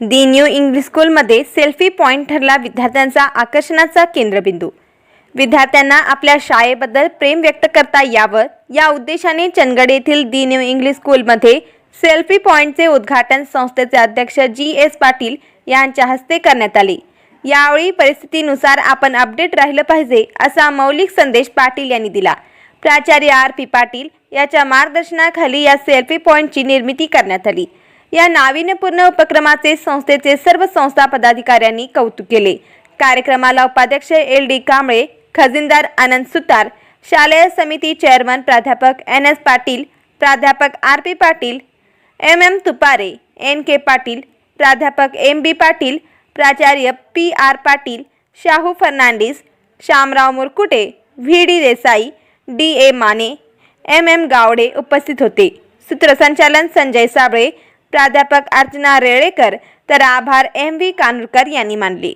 दी new English स्कूलमध्ये selfie point ठरला विद्यार्थ्यांचा आकर्षणाचा केंद्रबिंदू. विद्यार्थ्यांना आपल्या शाळेबद्दल प्रेम व्यक्त करता यावं या उद्देशाने चंदगड येथील दी न्यू इंग्लिश स्कूलमध्ये सेल्फी पॉईंटचे उद्घाटन संस्थेचे अध्यक्ष जी एस पाटील यांच्या हस्ते करण्यात आले. यावेळी परिस्थितीनुसार आपण अपडेट राहिलं पाहिजे असा मौलिक संदेश पाटील यांनी दिला. प्राचार्य आर पी पाटील याच्या मार्गदर्शनाखाली या सेल्फी पॉईंटची निर्मिती करण्यात आली. या नाविन्यपूर्ण उपक्रमाचे संस्थेचे सर्व संस्था पदाधिकाऱ्यांनी कौतुक केले. कार्यक्रमाला उपाध्यक्ष एल डी कांबळे खजिनदार आनंद सुतार शालेय समिती चेअरमन प्राध्यापक एन एस पाटील प्राध्यापक R P Patil M M Tupare N K Patil प्राध्यापक एम बी पाटील प्राचार्य P R Patil Shahu Fernandes Shyamrao Murkute V D Desai D A Mane M M Gawade उपस्थित होते. सूत्रसंचालन संजय साबळे प्राध्यापक अर्चना रेळेकर तर आभार एम व्ही कानूरकर यांनी मानले.